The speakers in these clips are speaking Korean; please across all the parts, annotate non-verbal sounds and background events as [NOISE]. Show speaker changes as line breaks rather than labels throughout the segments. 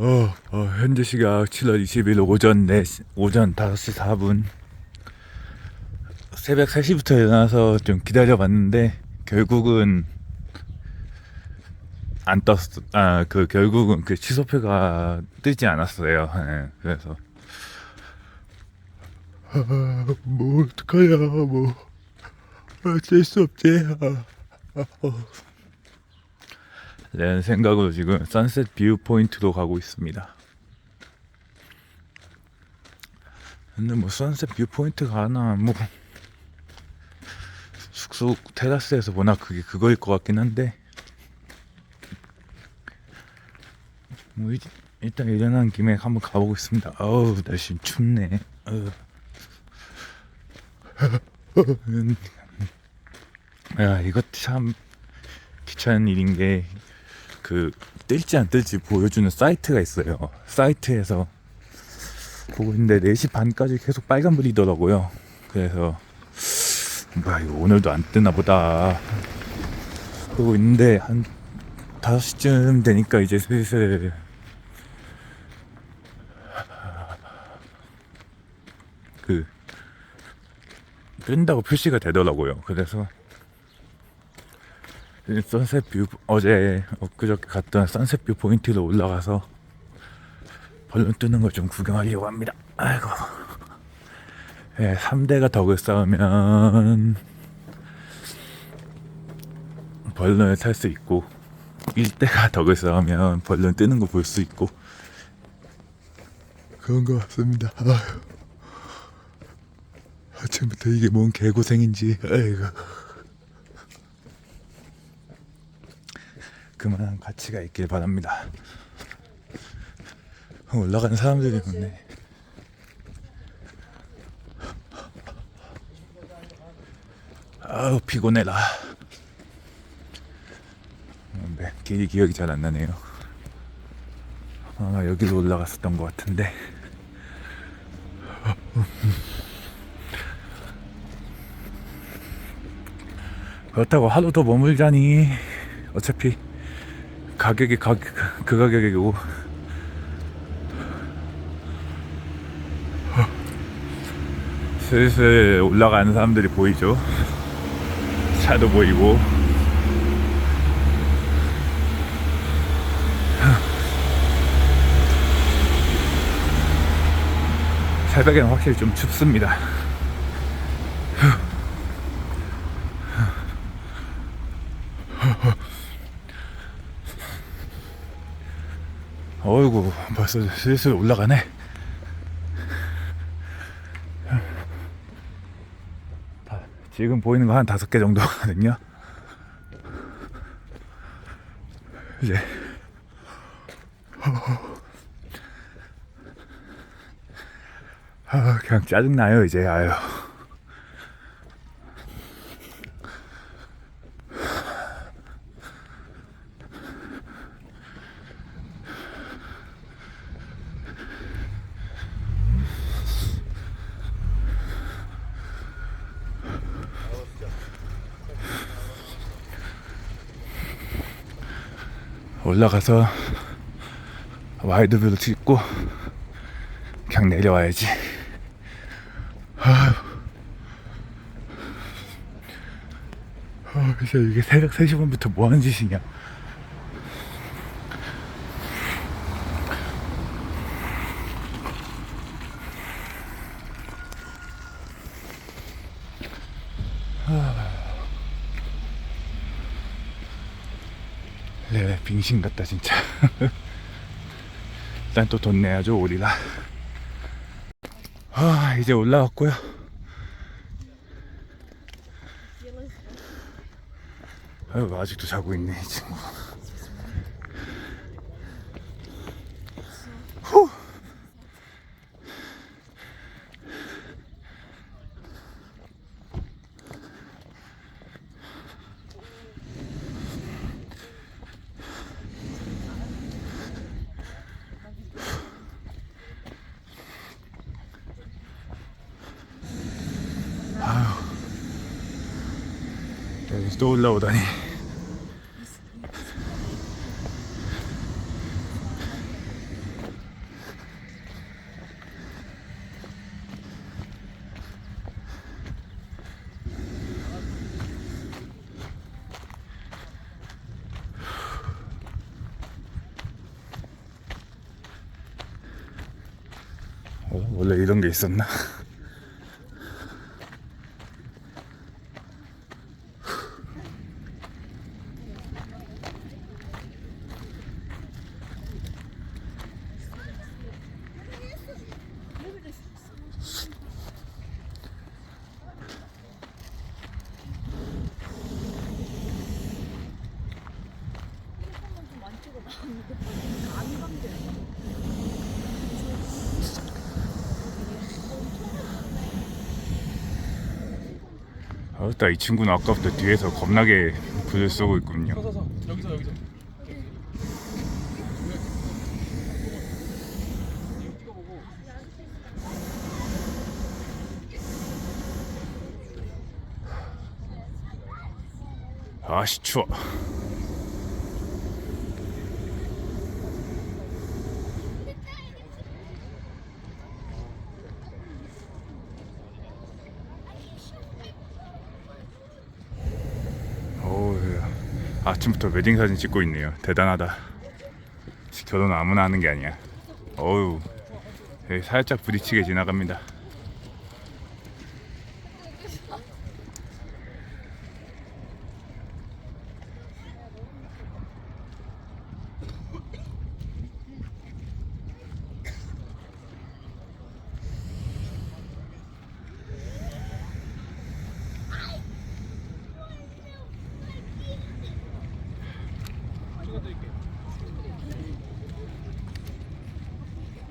어, 어, 현재 시각 7월 20일 오전 4시, 오전 5시 4분. 새벽 3시부터 일어나서 좀 기다려봤는데, 결국은 안 떴어. 아, 그, 결국은 그 취소표가 뜨지 않았어요. 예, 그래서. 아, 뭐, 어떡하냐, 뭐. 어쩔 수 없지. 아, 아, 어. 내 생각으로 지금 선셋 뷰 포인트로 가고 있습니다. 근데 뭐 선셋 뷰 포인트 가나 뭐 숙소 테라스에서 보나 그게 그거일 것 같긴 한데 뭐 일- 일단 일어난 김에 한번 가보겠습니다. 어우 날씨 춥네. 어우. 음. 야 이거 참 귀찮은 일인 게 그 뜰지 안 뜰지 보여주는 사이트가 있어요. 사이트에서 보고 있는데 4시 반까지 계속 빨간불이더라고요. 그래서 뭐야 이거 오늘도 안 뜨나 보다 그러고 있는데 한 5시쯤 되니까 이제 슬슬 그 뜬다고 표시가 되더라고요. 그래서 선셋 뷰 어제 엊그저께 갔던 선셋 뷰 포인트로 올라가서 벌룬 뜨는 걸 좀 구경하려고 합니다. 아이고. 예, 3대가 덕을 쌓으면 벌룬을 탈 수 있고 1대가 덕을 쌓으면 벌룬 뜨는 거 볼 수 있고 그런 것 같습니다. 아휴. 아침부터 이게 뭔 개고생인지 아이고. 그만한 가치가 있길 바랍니다. 올라가는 사람들이 많네. 아우 피곤해라. 네, 길이 기억이 잘 안 나네요. 아마 여기로 올라갔었던 것 같은데. 그렇다고 하루 더 머물자니 어차피 가격이 가, 그 가격이고 슬슬 올라가는 사람들이 보이죠? 차도 보이고. 새벽에는 확실히 좀 춥습니다 어이구 벌써 슬슬 올라가네. 다- 지금 보이는 거 한 다섯 개 정도 거든요. 이제 아, 그냥 짜증나요 이제. 아유 올라가서 와이드뷰로 찍고 그냥 내려와야지. 아, 진짜 이게 새벽 3시 반부터 뭐 하는 짓이냐. 네, 빙신 같다 진짜. [LAUGHS] 일단 또 돈 내야죠 오리라. 아 이제 올라왔고요. 아유 아직도 자고 있네 이 친구. 또 올라오다니 어, 원래 이런 게 있었나? 아따 이 친구는 아까부터 뒤에서 겁나게 불을 쏘고 있군요.
서서서 여기서 여기서
아씨 추워. 어우 아침부터 웨딩 사진 찍고 있네요. 대단하다. 결혼 아무나 하는 게 아니야. 어우 여기 살짝 부딪히게 지나갑니다.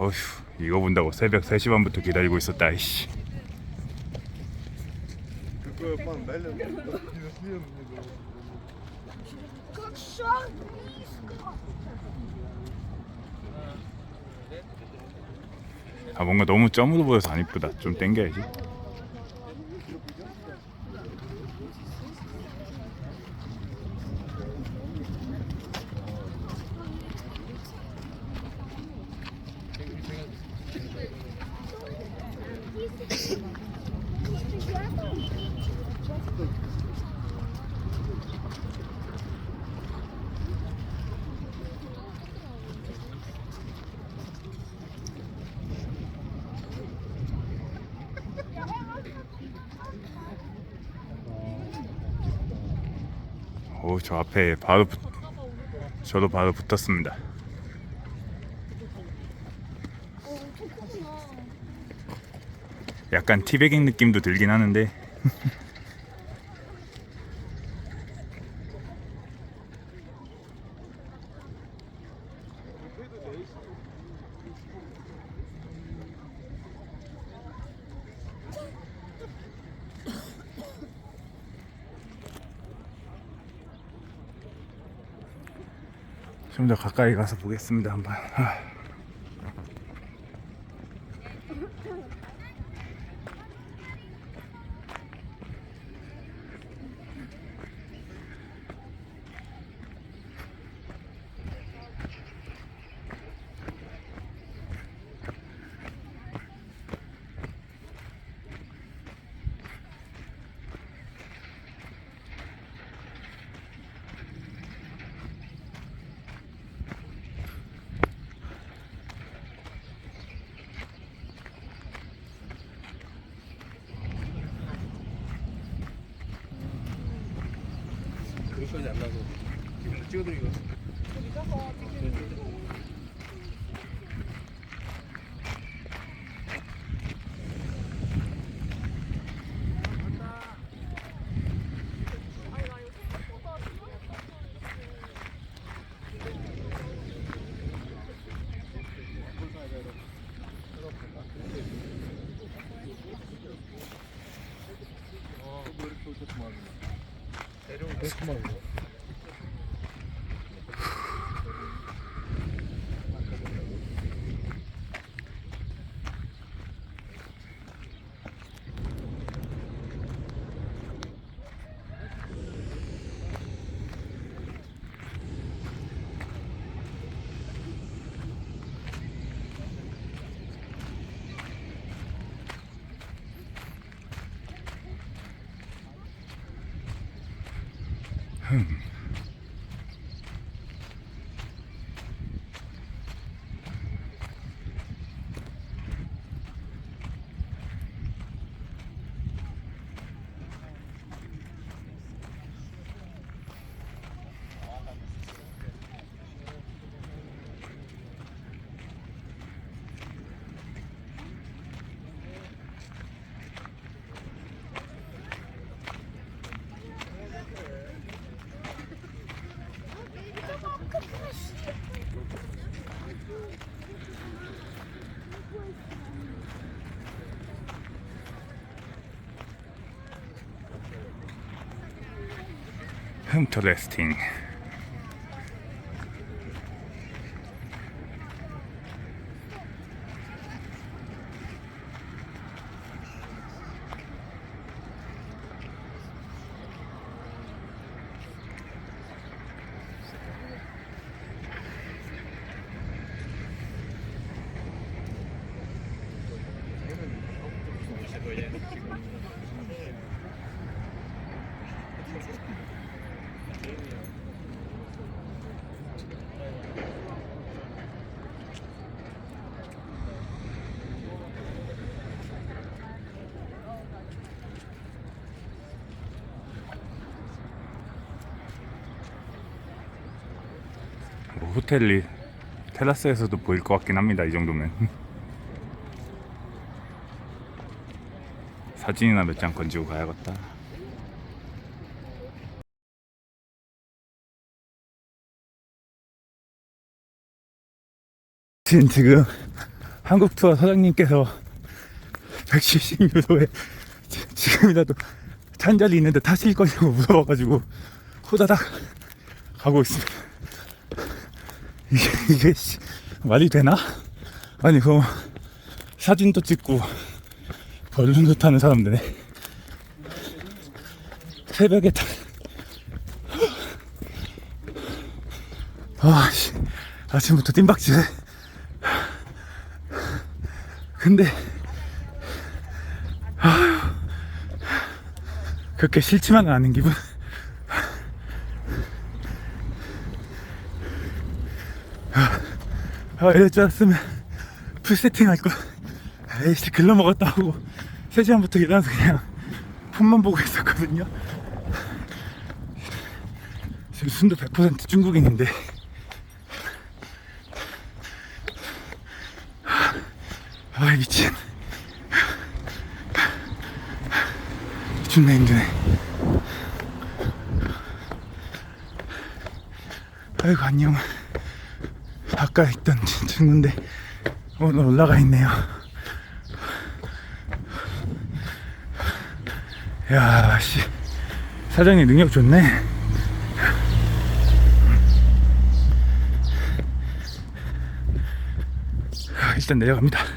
어휴 이거 본다고 새벽 3시 반부터 기다리고 있었다 이씨. 아 뭔가 너무 점으로 보여서 안 이쁘다. 좀 땡겨야지. 오 저 앞에 바로 붙, 저도 바로 붙었습니다. 약간 티베깅 느낌도 들긴 하는데 [LAUGHS] 좀 더 가까이 가서 보겠습니다 한번 아.
그릇까지 안 나서 지금 찍어드리고
home. Interesting. 호텔이 테라스에서도 보일 것 같긴 합니다 이 정도면 [LAUGHS] 사진이나 몇 장 건지고 가야겠다 지금 한국 투어 사장님께서 170유로에 지금이라도 찬자리 있는데 타실 거냐고 물어봐가지고 호다닥 가고 있습니다. 이게, 이게 씨, 말이 되나? 아니 그 사진도 찍고 벌룬도 타는 사람들네 새벽에 타 아, 씨. 아침부터 뜀박질 근데 아, 그렇게 싫지만은 않은 기분 아, 이럴 줄 알았으면 풀세팅 할 거. 에이씨, 글러 먹었다 하고 3시간부터 일어나서 그냥 폰만 보고 있었거든요. 지금 순도 100% 중국인인데. 아, 미친. 존나 힘드네. 아이고, 안녕. 아까 있던 친구인데 오늘 올라가 있네요. 야, 씨. 사장님 능력 좋네. 아, 일단 내려갑니다.